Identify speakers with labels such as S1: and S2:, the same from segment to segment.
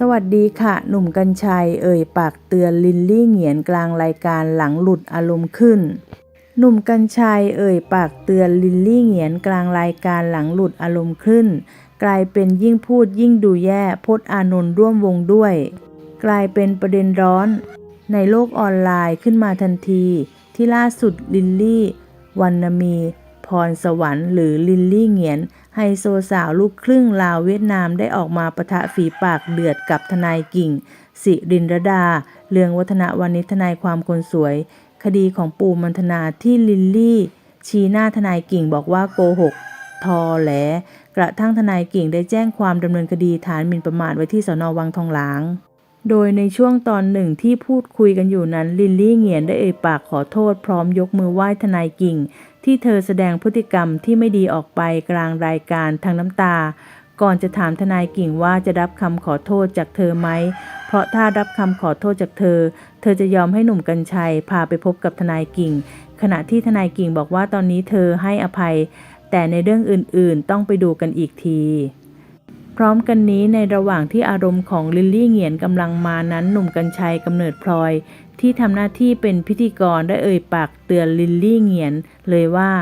S1: สวัสดีค่ะ หนุ่มกัญชัย เอ่ยปากเตือนลินลี่เหงียนกลางรายการหลังหลุดอารมณ์ขึ้น หนุ่มกัญชัยเอ่ยปากเตือนลินลี่เหงียนกลางรายการหลังหลุดอารมณ์ขึ้น กลายเป็นยิ่งพูดยิ่งดูแย่พจน์อานนท์ร่วมวงด้วย กลายเป็นประเด็นร้อน ในโลกออนไลน์ขึ้นมาทันที ที่ล่าสุดลินลี่วันนมี พรสวรรค์หรือลินลี่เหงียนไฮโซสาวลูกครึ่งลาวเวียดนามได้ออกมาประทะฝีปากเดือดกับทนายกิ่ง สิรินรดา เลืองวัฒนวณิทนายความคนสวย คดีของปู่มันธนาที่ลินลี่ชี้หน้าทนายกิ่งบอกว่าโกหกทอแหล กระทั่งทนายกิ่งได้แจ้งความดำเนินคดีฐานหมิ่นประมาทไว้ที่สนวังทองหลาง โดยในช่วงตอนหนึ่งที่พูดคุยกันอยู่นั้นลินลี่เหงียนได้เอ่ยปากขอโทษพร้อมยกมือไหว้ทนายกิ่ง ที่เธอแสดงพฤติกรรมที่ไม่ดีออกไปกลางรายการทางน้ำตา ก่อนจะถามทนายกิ่งว่าจะรับคำขอโทษจากเธอไหม เพราะถ้ารับคำขอโทษจากเธอ เธอจะยอมให้หนุ่มกัญชัยพาไปพบกับทนายกิ่ง ขณะที่ทนายกิ่งบอกว่าตอนนี้เธอให้อภัย แต่ในเรื่องอื่นๆ ต้องไปดูกันอีกที พร้อมกันนี้ในระหว่างที่อารมณ์ของลิลลี่เหงียนกำลังมานั้นหนุ่มกัญชัยกำเนิดพลอย ที่ทำหน้าที่เป็นพิธีกรได้เอ่ยปากเตือนลิลลี่เหงียนเลยว่า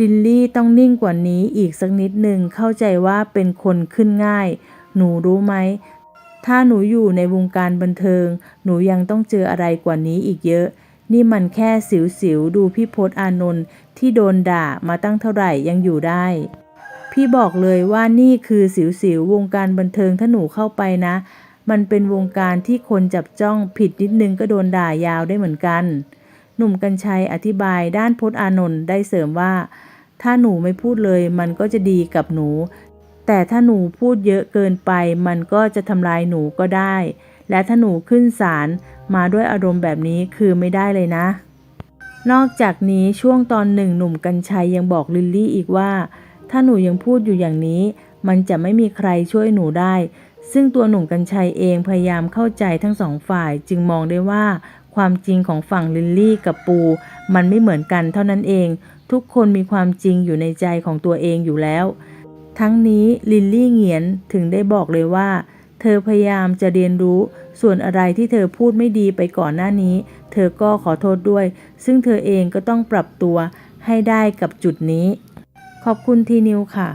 S1: ลิลลี่ต้องนิ่งกว่านี้อีกสักนิดหนึ่งเข้าใจว่าเป็นคนขึ้นง่าย หนูรู้ไหม ถ้าหนูอยู่ในวงการบันเทิง หนูยังต้องเจออะไรกว่านี้อีกเยอะ นี่มันแค่สิวๆดูพี่พศอานนท์ที่โดนด่ามาตั้งเท่าไหร่ยังอยู่ได้ พี่บอกเลยว่านี่คือสิวๆวงการบันเทิงถ้าหนูเข้าไปนะ มันเป็นวงการที่คนจับจ้องผิดนิดนึงก็โดนด่ายาวได้เหมือนกัน หนุ่มกัญชัยอธิบายด้านพจน์อานนท์ได้เสริมว่า ถ้าหนูไม่พูดเลยมันก็จะดีกับหนู แต่ถ้าหนูพูดเยอะเกินไป มันก็จะทำลายหนูก็ได้ และถ้าหนูขึ้นศาลมาด้วยอารมณ์แบบนี้คือไม่ได้เลยนะ นอกจากนี้ช่วงตอนหนึ่งหนุ่มกัญชัยยังบอกลิลลี่อีกว่า ถ้าหนูยังพูดอยู่อย่างนี้ มันจะไม่มีใครช่วยหนูได้ ซึ่งตัวหนุ่มกัญชัยเองพยายามเข้าใจทั้งสองฝ่ายจึงมองได้ว่าความจริงของฝั่งลิลลี่กับปู มันไม่เหมือนกันเท่านั้นเอง ทุกคนมีความจริงอยู่ในใจของตัวเองอยู่แล้ว ทั้งนี้ลิลลี่เงียนถึงได้บอกเลยว่า เธอพยายามจะเรียนรู้ ส่วนอะไรที่เธอพูดไม่ดีไปก่อนหน้านี้ เธอก็ขอโทษด้วย ซึ่งเธอเองก็ต้องปรับตัวให้ได้กับจุดนี้ ขอบคุณทีนิวค่ะ